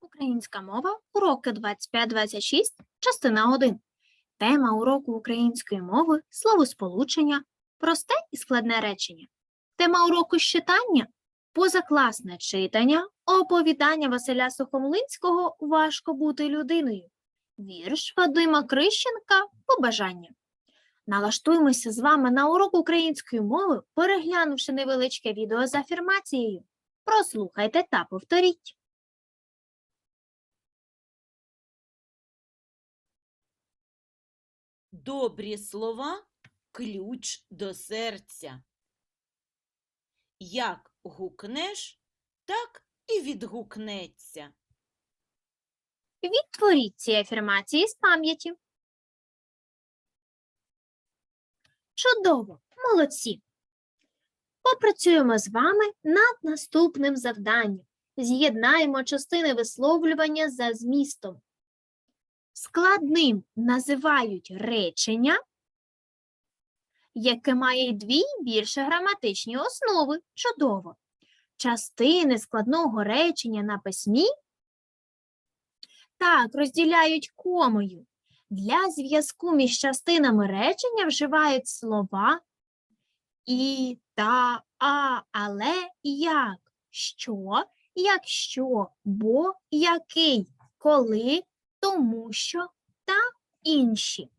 Українська мова, уроки 25-26, частина 1. Тема уроку української мови словосполучення, просте і складне речення. Тема уроку читання позакласне читання, оповідання Василя Сухомлинського Важко бути людиною. Вірш Вадима Крищенка Побажання. Налаштуємося з вами на урок української мови, переглянувши невеличке відео з афірмацією. Прослухайте та повторіть. Добрі слова ключ до серця. Як гукнеш, так і відгукнеться. Відтворіть ці афірмації з пам'яті. Чудово, молодці! Попрацюємо з вами над наступним завданням. З'єднаємо частини висловлювання за змістом. Складним називають речення, яке має дві більше граматичні основи. Чудово! Частини складного речення на письмі так, розділяють комою. Для зв'язку між частинами речення вживають слова і, та, а, але, як, що, якщо, бо, який, коли, тому що та інші.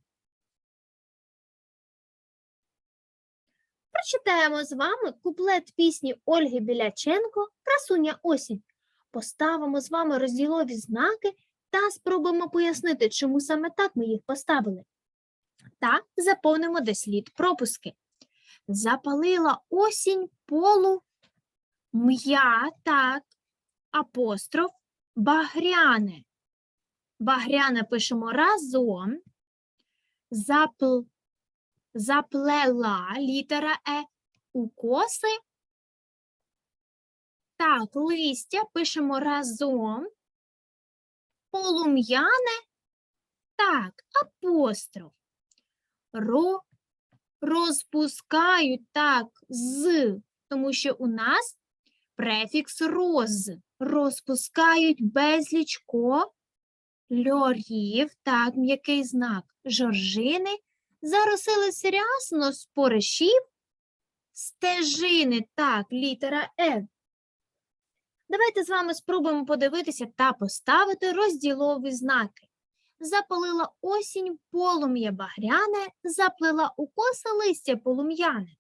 Прочитаємо з вами куплет пісні Ольги Біляченко Красуня осінь. Поставимо з вами розділові знаки та спробуємо пояснити, чому саме так ми їх поставили. Та заповнимо де слід пропуски. Запалила осінь полу м'я, так, апостроф, багряне. Багряне пишемо разом. Запл, заплела літера Е у коси. Так, листя пишемо разом полум'яне, так, апостроф. Ро, розпускають так з, тому що у нас префікс роз. Розпускають безліч кольорів, так, м'який знак жоржини, заросились рясно споришів, стежини, так, літера Е. Давайте з вами спробуємо подивитися та поставити розділові знаки. Запалила осінь полум'я багряне, заплела у коси листя полум'яне.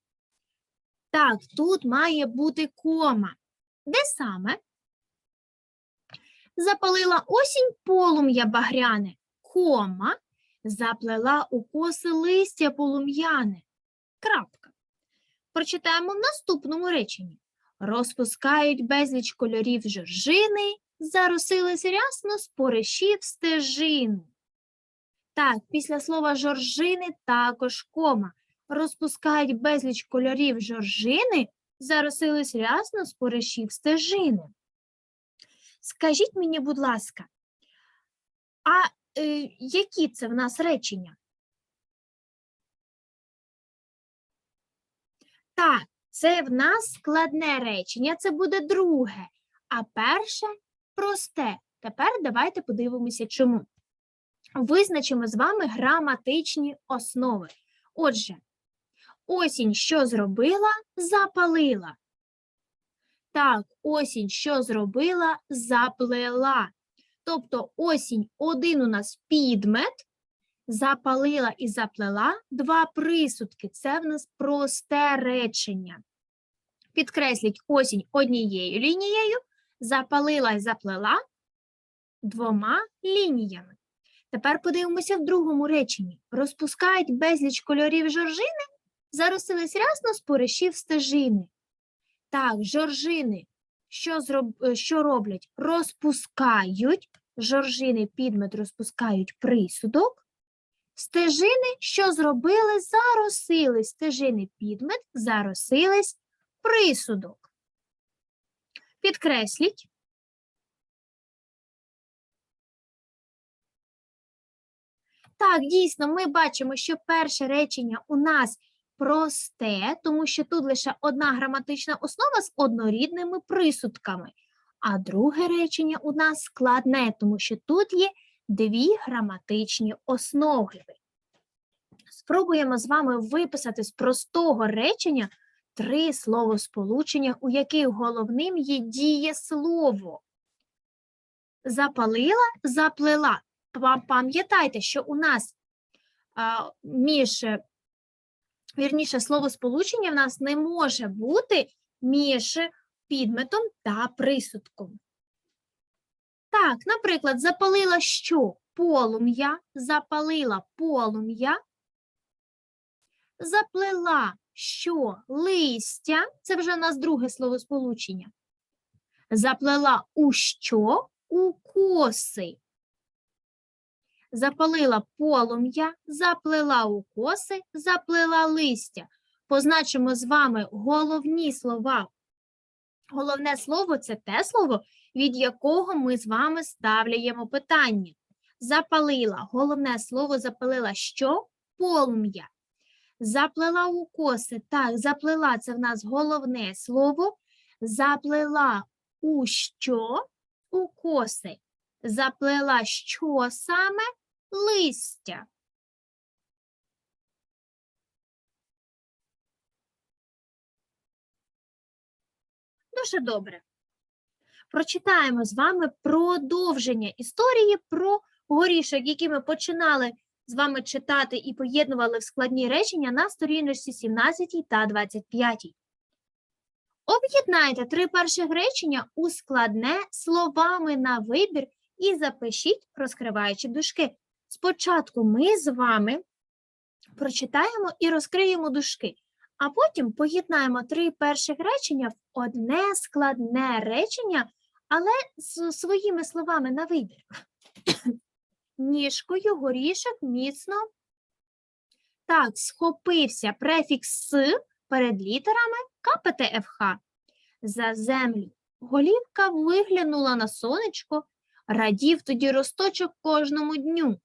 Так, тут має бути кома. Де саме? Запалила осінь полум'я багряне, кома, заплела у коси листя полум'яне. Крапка. Прочитаємо в наступному реченні. Розпускають безліч кольорів жоржини, заросились рясно споришів стежину. Так, після слова жоржини також кома. Розпускають безліч кольорів жоржини, заросились рясно споришів стежини. Скажіть мені, будь ласка, а е, які це в нас речення? Так, це в нас складне речення, це буде друге, а перше просте. Тепер давайте подивимося, чому. Визначимо з вами граматичні основи. Отже, осінь що зробила? Запалила. Так, осінь що зробила? Заплела. Тобто осінь один у нас підмет, запалила і заплела два присудки. Це в нас просте речення. Підкресліть осінь однією лінією, запалила і заплела двома лініями. Тепер подивимося в другому реченні. Розпускають безліч кольорів жоржини, заросились рясно споришів стежини. Так, жоржини, що, зроб... е, що роблять? Розпускають, жоржини підмет розпускають присудок. Стежини, що зробили, заросили. Стежини підмет, заросились присудок. Підкресліть. Так, дійсно, ми бачимо, що перше речення у нас просте, тому що тут лише одна граматична основа з однорідними присудками. А друге речення у нас складне, тому що тут є дві граматичні основи. Спробуємо з вами виписати з простого речення три словосполучення, у яких головним є дієслово. Запалила, заплела. Пам'ятайте, що у нас між, вірніше, словосполучення в нас не може бути між підметом та присудком. Так, наприклад, запалила що? Полум'я, запалила полум'я, заплела що? Листя, це вже у нас друге словосполучення. Заплела у що? У коси. Запалила полум'я, заплела у коси, заплела листя. Позначимо з вами головні слова. Головне слово це те слово, від якого ми з вами ставляємо питання. Запалила. Головне слово запалила що? Полум'я. Заплела у коси. Так, заплела це в нас головне слово. Заплела у що? У коси. Заплела що саме? Листя. Дуже добре. Прочитаємо з вами продовження історії про горішок, який ми починали з вами читати і поєднували в складні речення на сторіночці 17 та 25. Об'єднайте три перших речення у складне словами на вибір і запишіть, розкриваючи дужки. Спочатку ми з вами прочитаємо і розкриємо дужки, а потім поєднаємо три перших речення в одне складне речення, але з своїми словами на вибір. Ніжкою горішок міцно так схопився префікс «с» перед літерами КПТФХ. За землю. Голівка виглянула на сонечко, радів тоді росточок кожному дню.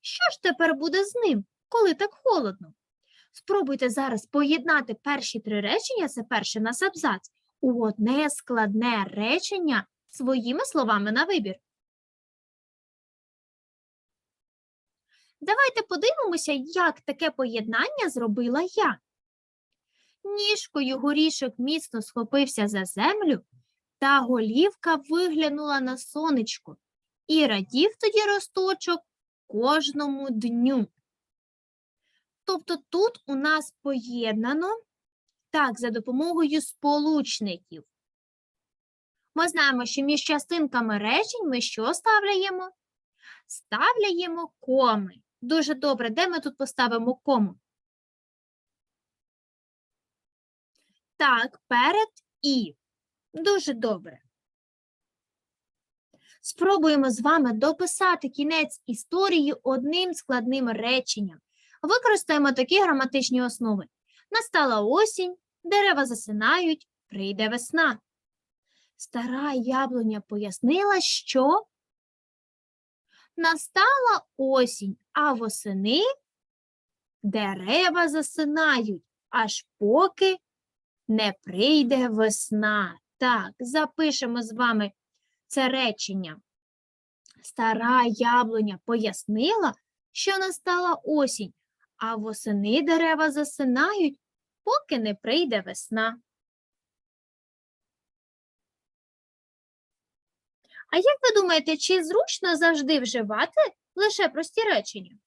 Що ж тепер буде з ним, коли так холодно? Спробуйте зараз поєднати перші три речення, це перший нас абзац, у одне складне речення своїми словами на вибір. Давайте подивимося, як таке поєднання зробила я. Ніжкою горішок міцно схопився за землю, та голівка виглянула на сонечко, і радів тоді росточок кожному дню. Тобто тут у нас поєднано так, за допомогою сполучників. Ми знаємо, що між частинками речень ми що ставляємо? Ставляємо коми. Дуже добре. Де ми тут поставимо кому? Так, перед і. Дуже добре. Спробуємо з вами дописати кінець історії одним складним реченням. Використаємо такі граматичні основи. Настала осінь, дерева засинають, прийде весна. Стара яблуня пояснила, що настала осінь, а восени дерева засинають, аж поки не прийде весна. Так, запишемо з вами це речення. Стара яблуня пояснила, що настала осінь, а восени дерева засинають, поки не прийде весна. А як ви думаєте, чи зручно завжди вживати лише прості речення?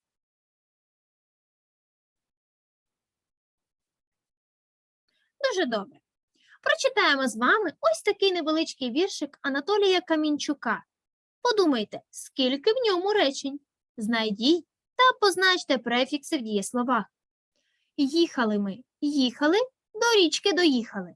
Дуже добре. Прочитаємо з вами ось такий невеличкий віршик Анатолія Камінчука. Подумайте, скільки в ньому речень. Знайдіть та позначте префікси в дієсловах. Їхали ми, їхали, до річки доїхали.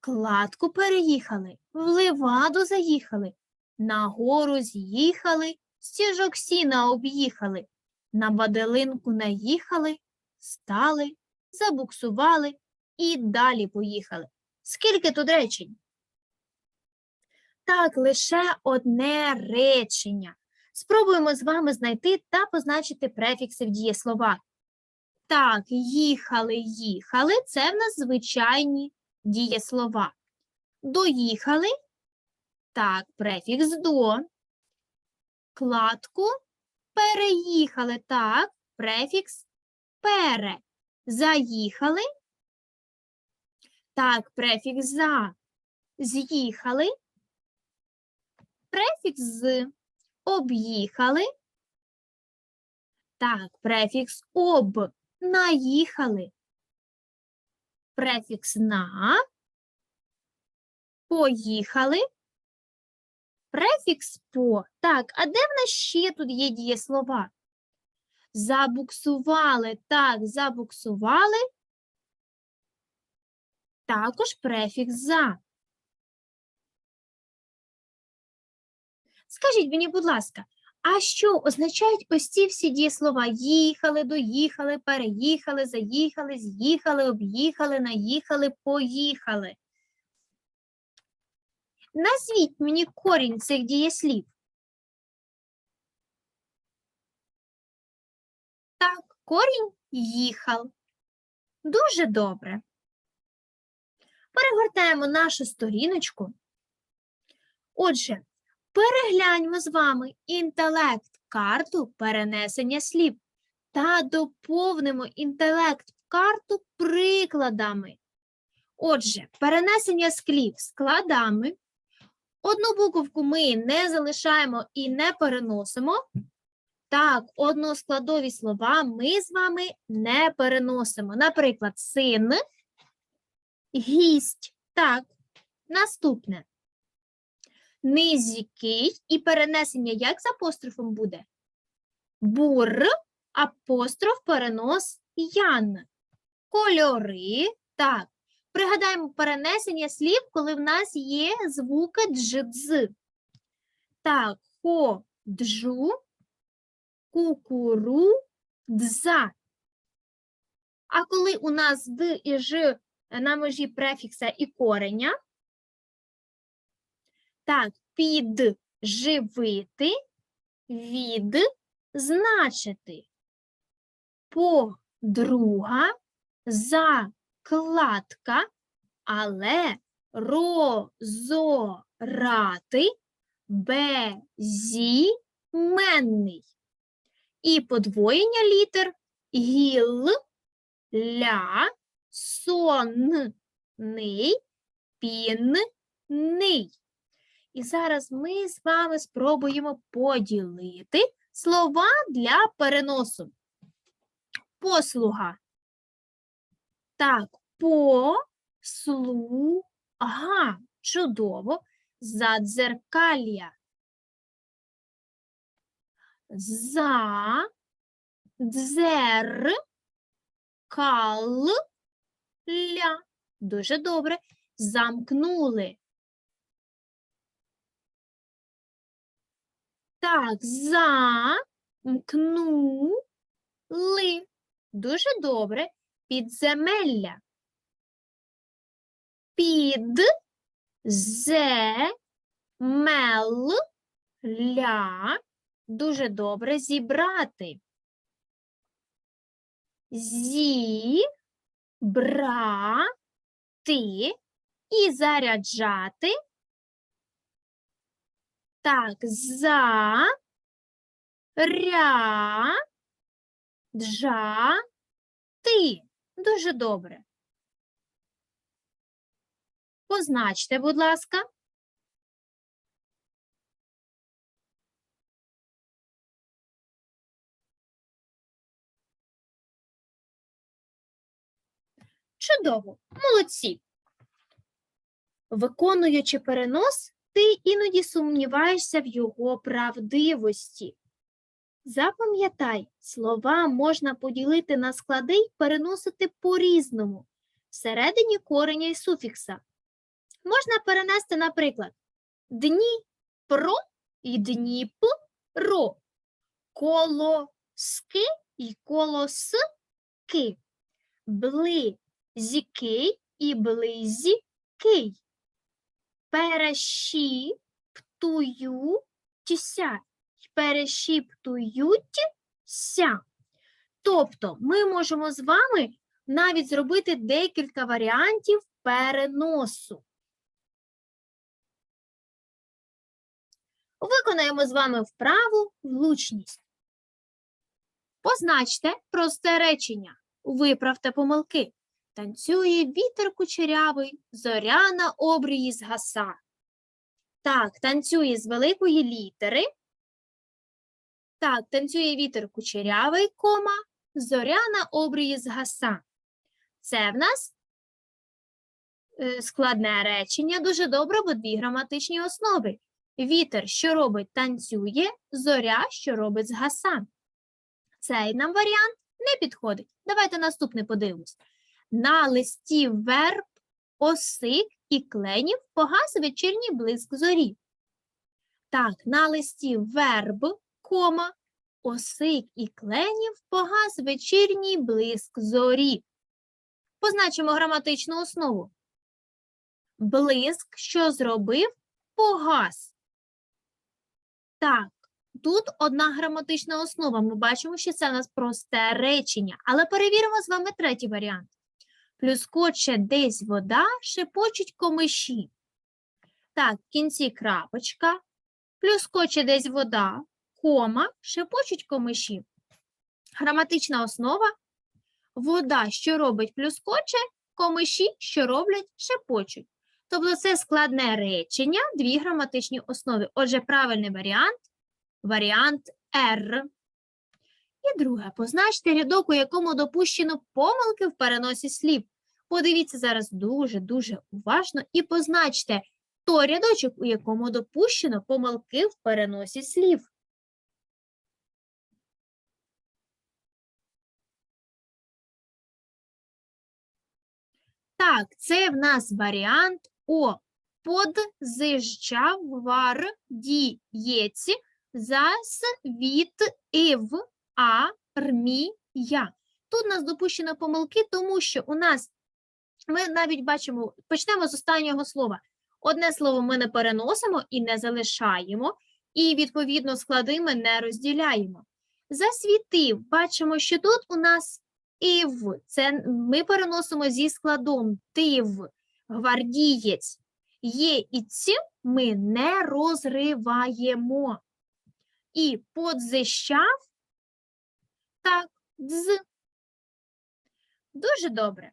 Кладку переїхали, в ливаду заїхали, на гору з'їхали, стіжок сіна об'їхали, на баделинку наїхали, стали, забуксували і далі поїхали. Скільки тут речень? Так, лише одне речення. Спробуємо з вами знайти та позначити префікси в дієсловах. Так, їхали, їхали це в нас звичайні дієслова. Доїхали Так, префікс до. Кладку переїхали. Так, префікс пере. Заїхали. Так, префікс за. З'їхали. Префікс з. Об'їхали. Так, префікс об. Наїхали. Префікс на. Поїхали. Префікс по. Так, а де в нас ще тут є дієслова? Забуксували. Так, забуксували. Також префікс за. Скажіть мені, будь ласка, а що означають ось ці всі дієслова? Їхали, доїхали, переїхали, заїхали, з'їхали, об'їхали, наїхали, поїхали. Назвіть мені корінь цих дієслів. Так, корінь їхав. Дуже добре. Перегортаємо нашу сторіночку. Отже, перегляньмо з вами інтелект карту перенесення слів та доповнимо інтелект карту прикладами. Отже, перенесення слів складами. Одну буковку ми не залишаємо і не переносимо. Так, односкладові слова ми з вами не переносимо. Наприклад, син, гість. Так, наступне. Низький і перенесення як з апострофом буде? Бур, апостроф, перенос ян. Кольори. Так. Пригадаємо перенесення слів, коли в нас є звуки дж, дз. Так, хо, джу, кукуру, дза. А коли у нас д і ж на межі префікса і кореня, так, під живити, від значити. Подруга, закладка, але розорати, безіменний. І подвоєння літер гіл, ля, сонний, пінний. І зараз ми з вами спробуємо поділити слова для переносу. Послуга. Так, послуга. Чудово. Задзеркалля. За, дзер, кал, ля. Дуже добре. Замкнули. Так, замкнули. Дуже добре. Підземелля. Під земел ля. Дуже добре зібрати. Зі брати і заряджати. Так, за ря джа ти. Дуже добре. Позначте, будь ласка. Чудово, молодці. Виконуючи перенос, ти іноді сумніваєшся в його правдивості. Запам'ятай, слова можна поділити на склади й переносити по-різному, всередині кореня і суфікса. Можна перенести, наприклад, Дніпро і Дніпро, колоски і колоски, близький і близький, перешіптуються, перешіптуються. Тобто ми можемо з вами навіть зробити декілька варіантів переносу. Виконаємо з вами вправу влучність. Позначте просте речення. Виправте помилки. Танцює вітер кучерявий, зоря на обрії згаса. Так, танцює з великої літери. Так, танцює вітер кучерявий, кома, зоря на обрії згаса. Це в нас е, складне речення, дуже добре, бо дві граматичні основи. Вітер, що робить, танцює, зоря, що робить, згаса. Цей нам варіант не підходить. Давайте наступний подивимось. На листі верб, осик і кленів погас вечірній блиск зорі. Так, на листі верб, кома, осик і кленів погас вечірній блиск зорі. Позначимо граматичну основу. Блиск, що зробив, погас. Так, тут одна граматична основа. Ми бачимо, що це у нас просте речення, але перевіримо з вами третій варіант. Плюскоче десь вода, шепочуть комиші. Так, в кінці крапочка. Плюскоче десь вода, кома, шепочуть комиші. Граматична основа. Вода, що робить плюскоче, комиші, що роблять, шепочуть. Тобто це складне речення, дві граматичні основи. Отже, правильний варіант варіант R. І друге, позначте рядок, у якому допущено помилки в переносі слів. Подивіться зараз дуже-дуже уважно і позначте той рядочок, у якому допущено помилки в переносі слів. Так, це в нас варіант О. Подзижчавардієці засвітив армія. Тут у нас допущено помилки, тому що у нас ми навіть бачимо, почнемо з останнього слова. Одне слово ми не переносимо і не залишаємо, і відповідно склади ми не розділяємо. Засвітив, бачимо, що тут у нас ів. Це ми переносимо зі складом тив, гвардієць. Є і ці ми не розриваємо. І подзищав, так, дз. Дуже добре.